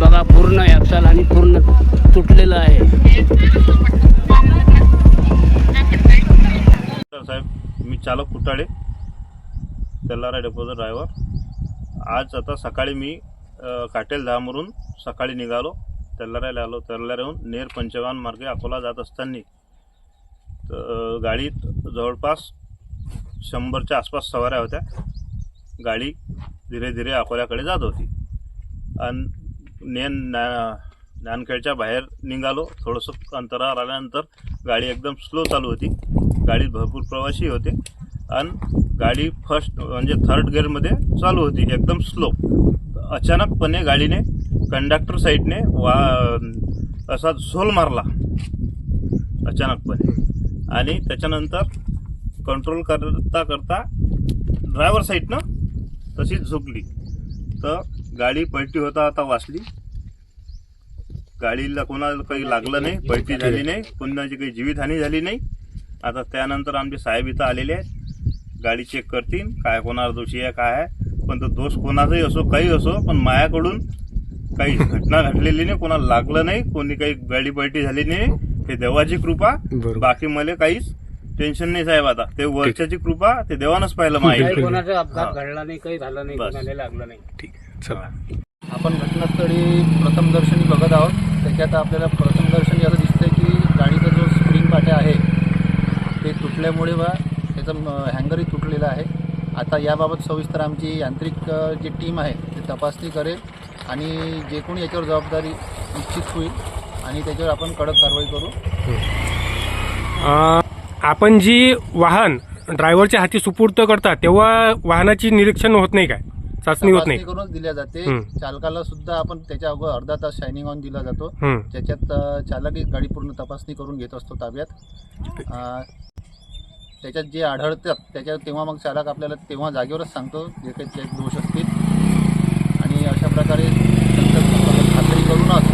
बघा पूर्ण ॲक्सल आणि पूर्ण तुटलेलं आहे. साहेब मी चालक कुटाळे तेलारा डेपोचा ड्रायव्हर आज आता सकाळी मी काटेल धामवरून सकाळी निघालो तेल्लाऱ्याला आलो तेल्लाऱ्याहून नेर पंचगान मार्गे अकोला जात असताना तर गाडीत जवळपास शंभरच्या आसपास सवाऱ्या होत्या. गाडी धीरे धीरे अकोल्याकडे जात होती. आणि नेन ना नानखेडच्या बाहेर निघालो. थोडंसं अंतरावर आल्यानंतर गाडी एकदम स्लो चालू होती. गाडीत भरपूर प्रवासी होते. आणि गाडी फर्स्ट म्हणजे थर्ड गिअरमध्ये चालू होती एकदम स्लो. अचानकपणे गाडीने कंडक्टर साईडने वा असा झोल मारला. अचानकपणे. आणि त्याच्यानंतर कंट्रोल करता करता ड्रायव्हर साईडनं तशीच झुकली. तर गाडी पलटी होता आता वाचली. गाडीला कोणाला काही लागलं नाही पलटी झाली नाही कोणाची काही जीवितहानी झाली नाही. आता त्यानंतर आमचे साहेब इथं आलेले आहेत. गाडी चेक करतील काय कोणाला दोषी आहे काय आहे. पण तो दोष कोणाचाही असो काही असो पण मायाकडून काही घटना घडलेली नाही कोणाला लागलं नाही कोणी काही गाडी पलटी झाली नाही. हे देवाची कृपा बाकी मला काहीच टेन्शन नाही साहेब आता. ते वरच्याची कृपा ते देवानच पाहिलं माहिती कोणाचा अपघात. घडला नाही काही झालं नाही. कोणाला लागलं नाही. ठीक. आहे चला. आपण घटनास्थळी प्रथमदर्शनी बघत आहोत. त्याच्यात आपल्याला प्रथमदर्शनी असं दिसतंय की गाडीचा जो स्प्रिंग पाट्या आहे ते तुटल्यामुळे वा त्याचं हँगरही तुटलेलं आहे. आता याबाबत सविस्तर आमची यांत्रिक जी टीम आहे ती तपासणी करेल आणि जे कोणी याच्यावर जबाबदारी निश्चित होईल आणि त्याच्यावर आपण कडक कारवाई करू. आपण जी वाहन ड्रायव्हरच्या हाती सुपूर्त करता तेव्हा वाहनाची निरीक्षण होत नाही काय? चाचणी होत नाही. करूनच दिल्या जाते. चालकाला सुद्धा आपण त्याच्या अगोदर अर्धा तास शायनिंग ऑन दिला जातो. त्याच्यात अ, चालक गाडी पूर्ण तपासणी करून घेत असतो ताब्यात. अ, त्याच्यात जे आढळतात त्याच्यात तेव्हा मग चालक आपल्याला तेव्हा जागेवरच सांगतो जे काही ते दोष असतील. आणि अशा प्रकारे नंतर खात्री करूनच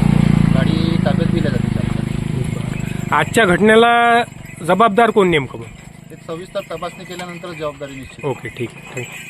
गाडी ताब्यात दिल्या जाते चालकाला. आजच्या घटनेला जबाबदार कोण नेमकं मग? सविस्तर तपासणी केल्यानंतर जबाबदारी निश्चित. ओके ठीक आहे. थँक्यू.